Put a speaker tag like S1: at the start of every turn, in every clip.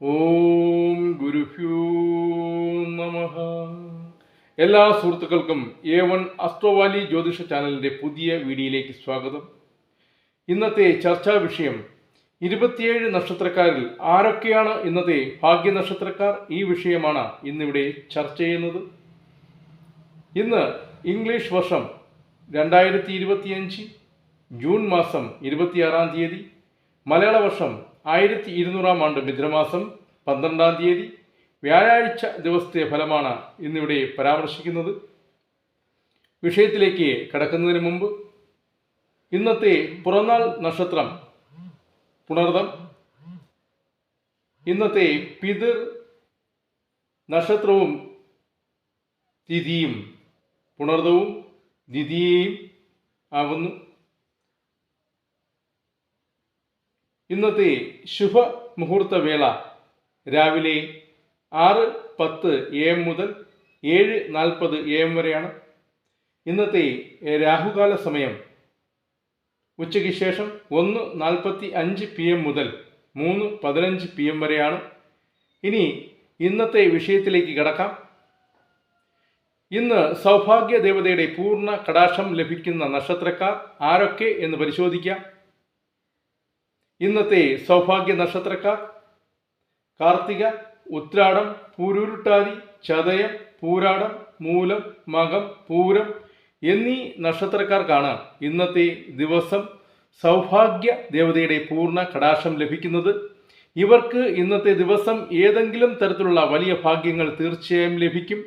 S1: ഓം ഗുരുഭ്യോ നമ. എല്ലാ സുഹൃത്തുക്കൾക്കും എ വൺ അസ്ട്രോവാലി ജ്യോതിഷ ചാനലിന്റെ പുതിയ വീഡിയോയിലേക്ക് സ്വാഗതം. ഇന്നത്തെ ചർച്ചാ വിഷയം ഇരുപത്തിയേഴ് നക്ഷത്രക്കാരിൽ ആരൊക്കെയാണ് ഇന്നത്തെ ഭാഗ്യ നക്ഷത്രക്കാർ? ഈ വിഷയമാണ് ഇന്നിവിടെ ചർച്ച ചെയ്യുന്നത്. ഇന്ന് ഇംഗ്ലീഷ് വർഷം രണ്ടായിരത്തി ഇരുപത്തിയഞ്ച് ജൂൺ മാസം ഇരുപത്തിയാറാം തീയതി മലയാള വർഷം ആയിരത്തി ഇരുന്നൂറാം ആണ്ട് മിഥുനമാസം പന്ത്രണ്ടാം തീയതി വ്യാഴാഴ്ച ദിവസത്തെ ഫലമാണ് ഇന്നിവിടെ പരാമർശിക്കുന്നത്. വിഷയത്തിലേക്ക് കടക്കുന്നതിന് മുമ്പ് ഇന്നത്തെ പുറന്നാൾ നക്ഷത്രം പുണർദം. ഇന്നത്തെ പിതൃ നക്ഷത്രവും തിഥിയും പുണർദവും ദ്വിതീയയും ആകുന്നു ഇന്നത്തെ ശുഭ മുഹൂർത്ത വേള രാവിലെ ആറ് പത്ത് എ എം മുതൽ ഏഴ് നാൽപ്പത് എ എം വരെയാണ്. ഇന്നത്തെ രാഹുകാല സമയം ഉച്ചയ്ക്ക് ശേഷം ഒന്ന് നാൽപ്പത്തി അഞ്ച് പി എം മുതൽ മൂന്ന് പതിനഞ്ച് പി എം വരെയാണ്. ഇനി ഇന്നത്തെ വിഷയത്തിലേക്ക് കടക്കാം. ഇന്ന് സൗഭാഗ്യ ദേവതയുടെ പൂർണ കടാക്ഷം ലഭിക്കുന്ന നക്ഷത്രക്കാർ ആരൊക്കെ എന്ന് പരിശോധിക്കാം. ഇന്നത്തെ സൗഭാഗ്യ നക്ഷത്രക്കാർ. കാർത്തിക ഉത്രാടം പൂരുരുട്ടാതി ചതയം പൂരാടം മൂലം മകം പൂരം എന്നീ നക്ഷത്രക്കാർക്കാണ് ഇന്നത്തെ ദിവസം സൗഭാഗ്യ ദേവതയുടെ പൂർണ കടാശം ലഭിക്കുന്നത്. ഇവർക്ക് ഇന്നത്തെ ദിവസം ഏതെങ്കിലും തരത്തിലുള്ള വലിയ ഭാഗ്യങ്ങൾ തീർച്ചയായും ലഭിക്കും.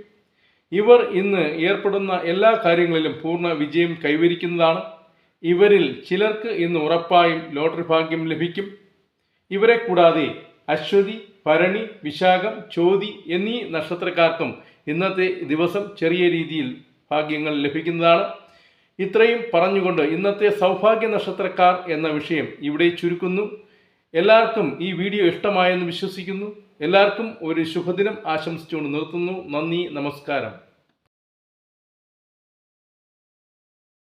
S1: ഇവർ ഇന്ന് ഏർപ്പെടുന്ന എല്ലാ കാര്യങ്ങളിലും പൂർണ വിജയം കൈവരിക്കുന്നതാണ്. ഇവരിൽ ചിലർക്ക് ഇന്ന് ഉറപ്പായും ലോട്ടറി ഭാഗ്യം ലഭിക്കും. ഇവരെ കൂടാതെ അശ്വതി ഭരണി വിശാഖം ചോതി എന്നീ നക്ഷത്രക്കാർക്കും ഇന്നത്തെ ദിവസം ചെറിയ രീതിയിൽ ഭാഗ്യങ്ങൾ ലഭിക്കുന്നതാണ്. ഇത്രയും പറഞ്ഞുകൊണ്ട് ഇന്നത്തെ സൗഭാഗ്യ നക്ഷത്രക്കാർ എന്ന വിഷയം ഇവിടെ ചുരുക്കുന്നു. എല്ലാവർക്കും ഈ വീഡിയോ ഇഷ്ടമായെന്ന് വിശ്വസിക്കുന്നു. എല്ലാവർക്കും ഒരു ശുഭദിനം ആശംസിച്ചുകൊണ്ട് നിർത്തുന്നു. നന്ദി നമസ്കാരം.